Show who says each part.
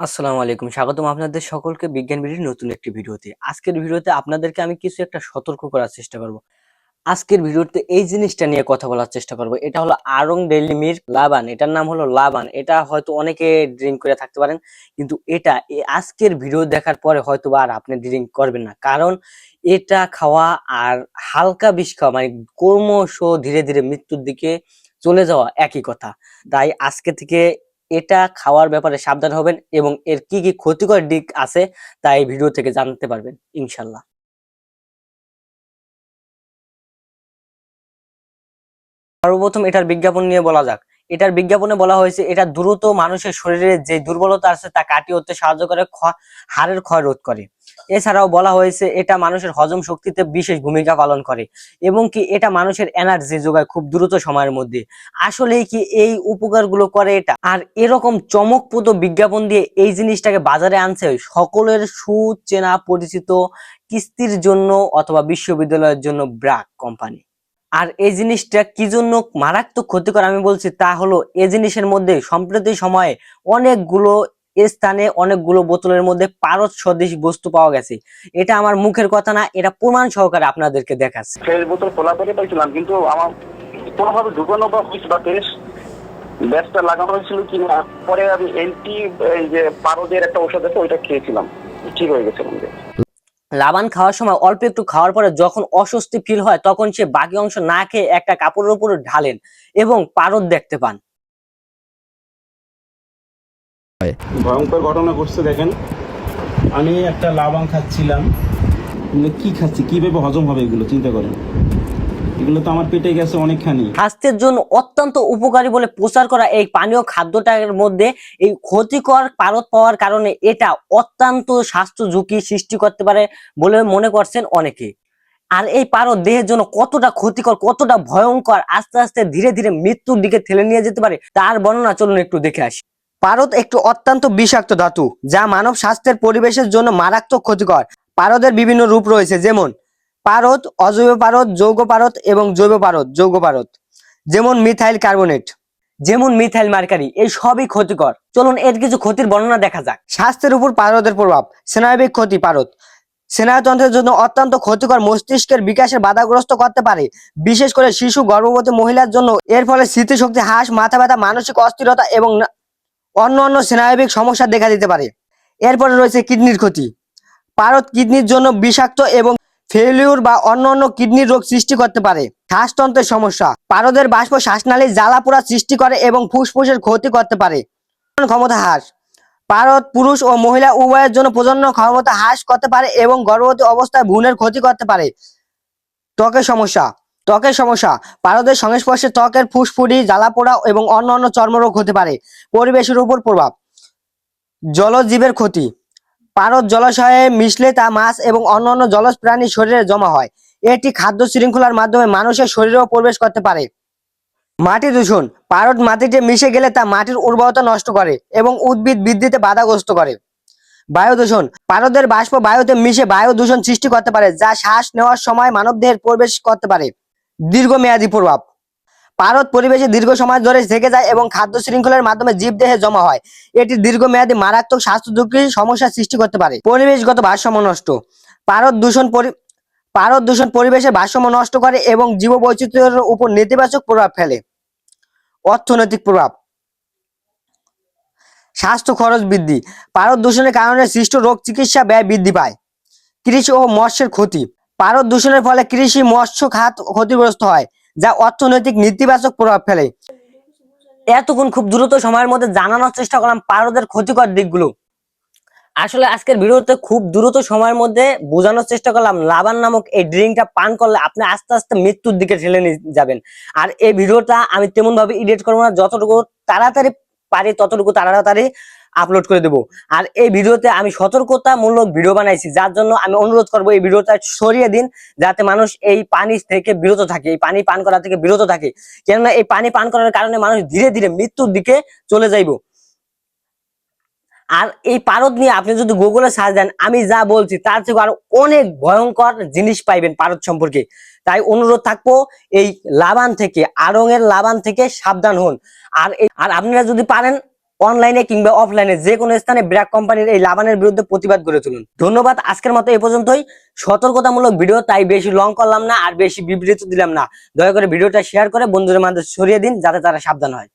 Speaker 1: আসসালামু আলাইকুম। স্বাগতম আপনাদের সকলকে বিজ্ঞান বিডির নতুন একটি ভিডিওতে। আজকের ভিডিওতে আপনাদেরকে আমি কিছু একটা সতর্ক করার চেষ্টা করব। আজকের ভিডিওতে এই জিনিসটা নিয়ে কথা বলার চেষ্টা করব। এটা হলো আরং ডেইলি মিল্ক লাবান। এটার নাম হলো লাবান। এটা হয়তো অনেকে ড্রিঙ্ক করে থাকতে পারেন, কিন্তু এটা আজকের ভিডিও দেখার পরে হয়তো আর আপনি ড্রিঙ্ক করবেন না। কারণ এটা খাওয়া আর হালকা বিষ খাওয়া মানে ক্রমশ ধীরে ধীরে মৃত্যুর দিকে চলে যাওয়া একই কথা। তাই আজকে থেকে এটা খাওয়ার ব্যাপারে সাবধান হবেন এবং এর কি কি ক্ষতিকর দিক আছে তা এই ভিডিও থেকে জানতে পারবেন, ইনশাল্লাহ। সর্বপ্রথম এটার বিজ্ঞাপন নিয়ে বলা যাক। এটার বিজ্ঞাপনে বলা হয়েছে, এটা দ্রুত মানুষের শরীরে যে দুর্বলতা আছে তা কাটিয়ে উঠতে সাহায্য করে হাড়ের ক্ষয় রোধ করে। এছাড়াও বলা হয়েছে, এটা মানুষের হজম শক্তিতে বিশেষ ভূমিকা পালন করে এবং কি এটা মানুষের এনার্জি যোগায় খুব দ্রুত সময়ের মধ্যে। আসলেই কি এই উপকারগুলো করে এটা? আর এরকম চমকপ্রদ বিজ্ঞাপন দিয়ে এই জিনিসটাকে বাজারে আনছে সকলের সুচেনা পরিচিত কিস্তির জন্য অথবা বিশ্ববিদ্যালয়ের জন্য ব্রাক কোম্পানি। আর এই জিনিসটা কি জন্য মারাত্মক ক্ষতিকর আমি বলছি তা হলো এই জিনিসের মধ্যে সম্প্রতি সময়ে অনেকগুলো স্থানে অনেকগুলো বোতলের মধ্যে পারদ সদৃশ বস্তু পাওয়া গেছে। এটা আমার মুখের কথা না, এটা প্রমাণ সহকারে আপনাদেরকে দেখাচ্ছে।
Speaker 2: বোতল খোলা করে পাইছিলাম, কিন্তু আমার কোনোভাবে ঢুকানো বা বা ফ্রেশ ব্যাসটা লাগানো হয়েছিল কি না, পরে আমি এন্টি এই যে পারদের একটা ওষুধ আছে, ওইটা খেয়েছিলাম। ঠিক হয়ে গেছে
Speaker 1: লাবান খাওয়ার সময় অল্প একটু খাওয়ার পরে যখন অস্বস্তি ফিল হয়, তখন সে বাকি অংশ না খেয়ে একটা কাপড়ের উপর ঢালেন এবং পারদ দেখতে পান।
Speaker 3: ভয়ঙ্কর ঘটনা ঘটছে দেখেন। আমি একটা লাবাং খাচ্ছিলাম। এগুলো কি খাচ্ছি? কীভাবে হজম হবে এগুলো? চিন্তা করেন। এগুলো তো আমার পেটে গেছে অনেকখানি।
Speaker 1: স্বাস্থ্যের জন্য অত্যন্ত উপকারী বলে প্রচার করা এই পানীয় খাদ্যটার মধ্যে এই ক্ষতিকর পারদ পাওয়ার কারণে এটা অত্যন্ত স্বাস্থ্য ঝুঁকি সৃষ্টি করতে পারে বলে মনে করছেন অনেকে। আর এই পারদ দেহের জন্য কতটা ক্ষতিকর, কতটা ভয়ঙ্কর, আস্তে আস্তে ধীরে ধীরে মৃত্যুর দিকে ঠেলে নিয়ে যেতে পারে, তার বর্ণনা চলুন একটু দেখে আসি। পারদ একটু অত্যন্ত বিষাক্ত ধাতু, যা মানব স্বাস্থ্যের পরিবেশের জন্য মারাত্মক ক্ষতিকর। পারদের বিভিন্ন রূপ রয়েছে, যেমন পারদ, অজৈব পারদ, যৌগ পারদ এবং জৈব পারদ, যৌগ পারদ। যেমন মিথাইল কার্বনেট, যেমন মিথাইল মার্কারি, এই সবই ক্ষতিকর। চলুন এর কিছু ক্ষতির বর্ণনা দেখা যাক। স্বাস্থ্যের উপর পারদের প্রভাব, স্নায়বিক ক্ষতি পারদ। স্নায়ুতন্ত্রের জন্য অত্যন্ত ক্ষতিকর মস্তিষ্কের বিকাশের বাধাগ্রস্ত করতে পারে। বিশেষ করে শিশু, গর্ভবতী মহিলার জন্য এর ফলে স্মৃতিশক্তি হ্রাস, মাথা ব্যথা, মানসিক অস্থিরতা এবং অন্য অন্য স্নায়বিক সমস্যা দেখা দিতে পারে। এরপরে রয়েছে কিডনির ক্ষতি। পারদ কিডনির জন্য বিষাক্ত এবং ফেলিউর বা অন্য অন্য কিডনির রোগ সৃষ্টি করতে পারে। শ্বাসতন্ত্রের সমস্যা, পারদের বাষ্প শ্বাসনালী জ্বালা পোড়া সৃষ্টি করে এবং ফুসফুসের ক্ষতি করতে পারে। ক্ষমতা হ্রাস, পারদ পুরুষ ও মহিলা উভয়ের জন্য প্রজনন ক্ষমতা হ্রাস করতে পারে এবং গর্ভবতী অবস্থায় ভ্রূণের ক্ষতি করতে পারে। ত্বকের সমস্যা ত্বকের সমস্যা, পারদের সংস্পর্শে ত্বকের ফুসফুডি জ্বালা পোড়া এবং অন্য অন্য চর্মরোগ হতে পারে। পরিবেশের উপর প্রভাব, জলজীবের ক্ষতি পারদ জলাশয়ে মিশলে তা মাছ এবং অন্যান্য জলজ প্রাণীর শরীরে জমা হয়। এটি খাদ্য শৃঙ্খলার মাধ্যমে মানুষের শরীরেও প্রবেশ করতে পারে। মাটি দূষণ। পারদ মাটিতে মিশে গেলে তা মাটির উর্বরতা নষ্ট করে এবং উদ্ভিদ বৃদ্ধিতে বাধাগ্রস্ত করে। বায়ু দূষণ। পারদের বাষ্প বায়ুতে মিশে বায়ু দূষণ সৃষ্টি করতে পারে, যা শ্বাস নেওয়ার সময় মানবদেহের প্রবেশ করতে পারে। দীর্ঘমেয়াদী প্রভাব। পারদ পরিবেশে দীর্ঘ সময় ধরে থেকে যায় এবং খাদ্য শৃঙ্খলের মাধ্যমে জীবদেহে জমা হয়। এটি দীর্ঘমেয়াদী মারাত্মক স্বাস্থ্য ঝুঁকির সমস্যা সৃষ্টি করতে পারে। পরিবেশগত ভারসাম্য নষ্ট। পারদ দূষণ পরি পারদ দূষণ পরিবেশের ভারসাম্য নষ্ট করে এবং জীববৈচিত্র্যের উপর নেতিবাচক প্রভাব ফেলে। অর্থনৈতিক প্রভাব। স্বাস্থ্য খরচ বৃদ্ধি। পারদ দূষণের কারণে সৃষ্ট রোগ চিকিৎসা ব্যয় বৃদ্ধি পায়। কৃষি ও মৎস্যের ক্ষতি। পারদ দূষণের ফলে কৃষি মৎস্য খাত ক্ষতিগ্রস্ত হয়। যা অর্থনৈতিক নেতিবাচক প্রভাব ফেলে। এতক্ষণ খুব দ্রুত সময়ের মধ্যে জানানোর চেষ্টা করলাম পারদের ক্ষতিকর দিকগুলো। আসলে আজকের ভিডিওতে খুব দ্রুত সময়ের মধ্যে বোঝানোর চেষ্টা করলাম, লাবান নামক এই ড্রিঙ্কটা পান করলে আপনি আস্তে আস্তে মৃত্যুর দিকে ঠেলে নিয়ে যাবেন। আর এই ভিডিওটা আমি তেমন ভাবে এডিট করব না, যতটুকু তাড়াতাড়ি পারি ততটুকু তাড়াতাড়ি আপলোড করে দেবো। আর এই ভিডিওতে আমি সতর্কতামূলক ভিডিও বানাইছি, যার জন্য আমি অনুরোধ করব এই ভিডিওটা সরিয়ে দিন, যাতে মানুষ এই পানি থেকে বিরত থাকে, এই পানি পান করা থেকে বিরত থাকে। কেননা এই পানি পান করার কারণে মানুষ ধীরে ধীরে মৃত্যুর দিকে চলে যাইব। আর এই পারদ নিয়ে আপনি যদি গুগলে সার্চ দেন, আমি যা বলছি তার থেকে আরও অনেক ভয়ঙ্কর জিনিস পাইবেন পারদ সম্পর্কে। তাই অনুরোধ থাকব, এই লাবান থেকে, আড়ং এর লাবান থেকে সাবধান হন। আর আর আপনারা যদি পারেন অনলাইনে কিংবা অফলাইনে যে কোনো স্থানে ব্র্যাক কোম্পানির এই লাভানের বিরুদ্ধে প্রতিবাদ করে তুলুন। ধন্যবাদ, আজকের মতো এই পর্যন্তই। সতর্কতামূলক ভিডিও, তাই বেশি লং করলাম না আর বেশি বিবৃত দিলাম না। দয়া করে ভিডিওটা শেয়ার করে বন্ধুদের মাঝে ছড়িয়ে দিন, যাতে তারা সাবধান হয়।